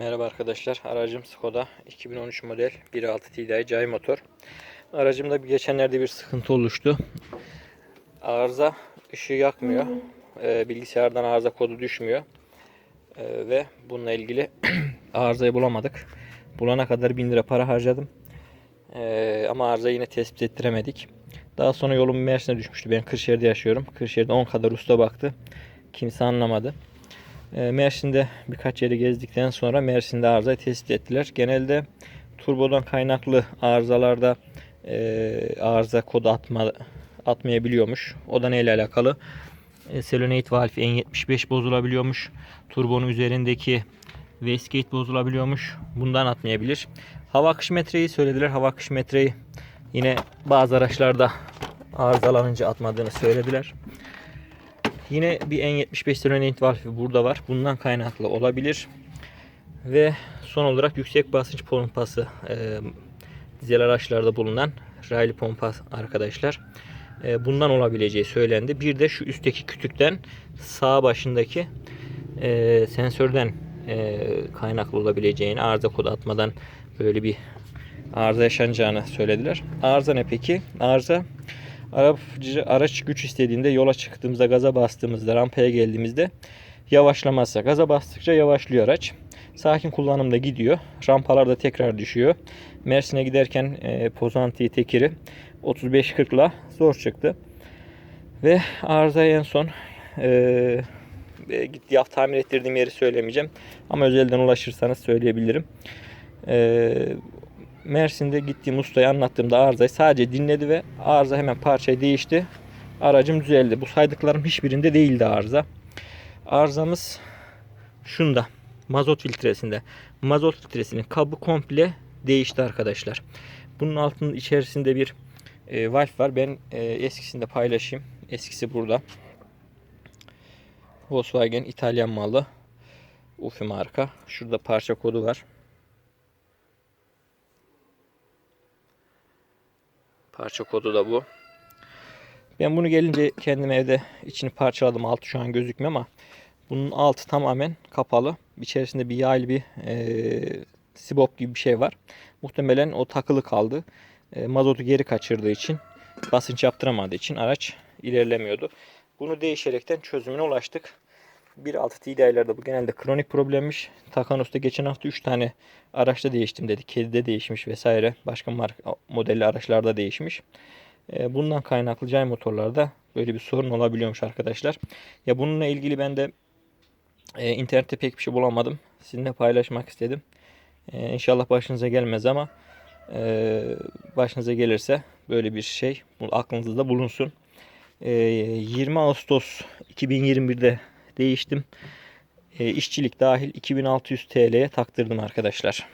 Merhaba arkadaşlar. Aracım Skoda 2013 model 1.6 TDI Cay motor. Aracımda geçenlerde bir sıkıntı oluştu. Arıza ışığı yakmıyor. Ee, bilgisayardan arıza kodu düşmüyor. Ee, ve bununla ilgili arızayı bulamadık. Bulana kadar 1000 lira para harcadım. Ee, ama arızayı yine tespit ettiremedik. Daha sonra yolum Mersin'e düşmüştü. Ben Kırşehir'de yaşıyorum. Kırşehir'de 10 kadar usta baktı. Kimse anlamadı. E, Mersin'de birkaç yeri gezdikten sonra Mersin'de arızayı tespit ettiler. Genelde turbodan kaynaklı arızalarda e, arıza kodu atma, atmayabiliyormuş. O da neyle alakalı? E, Selenite valve N75 bozulabiliyormuş. Turbonun üzerindeki wastegate bozulabiliyormuş. Bundan atmayabilir. Hava akış metreyi söylediler. Hava akış metreyi yine bazı araçlarda arızalanınca atmadığını söylediler. Yine bir N75 Serenade valfi burada var. Bundan kaynaklı olabilir. Ve son olarak yüksek basınç pompası e, dizel araçlarda bulunan raylı pompa arkadaşlar. E, bundan olabileceği söylendi. Bir de şu üstteki kütükten sağ başındaki e, sensörden e, kaynaklı olabileceğini arıza kodu atmadan böyle bir arıza yaşanacağını söylediler. Arıza ne peki? Arıza araç güç istediğinde yola çıktığımızda gaza bastığımızda rampaya geldiğimizde yavaşlamazsa gaza bastıkça yavaşlıyor araç. Sakin kullanımda gidiyor. Rampalarda tekrar düşüyor. Mersin'e giderken e, Pozanti tekiri 35-40 ile zor çıktı. Ve arızayı en son e, e, gitti ya tamir ettirdiğim yeri söylemeyeceğim. Ama özelden ulaşırsanız söyleyebilirim. E, Mersin'de gittiğim ustaya anlattığımda arızayı sadece dinledi ve arıza hemen parçayı değişti. Aracım düzeldi. Bu saydıklarım hiçbirinde değildi arıza. Arızamız şunda. Mazot filtresinde. Mazot filtresinin kabı komple değişti arkadaşlar. Bunun altının içerisinde bir e, valve var. Ben e, eskisini de paylaşayım. Eskisi burada. Volkswagen İtalyan malı. Ufi marka. Şurada parça kodu var. Parça kodu da bu. Ben bunu gelince kendim evde içini parçaladım. Altı şu an gözükmüyor ama bunun altı tamamen kapalı. İçerisinde bir yaylı bir e, sibop gibi bir şey var. Muhtemelen o takılı kaldı. E, mazotu geri kaçırdığı için basınç yaptıramadığı için araç ilerlemiyordu. Bunu değişerekten çözümüne ulaştık. 1.6 TDI'lerde bu genelde kronik problemmiş. Takanos'ta geçen hafta 3 tane araçta değiştim dedi. Kedide değişmiş vesaire. Başka marka modelli araçlarda değişmiş. E, bundan kaynaklı cay motorlarda böyle bir sorun olabiliyormuş arkadaşlar. Ya bununla ilgili ben de e, internette pek bir şey bulamadım. Sizinle paylaşmak istedim. E, inşallah başınıza gelmez ama e, başınıza gelirse böyle bir şey aklınızda bulunsun. E, 20 Ağustos 2021'de değiştim. E, işçilik dahil 2600 TL'ye taktırdım arkadaşlar.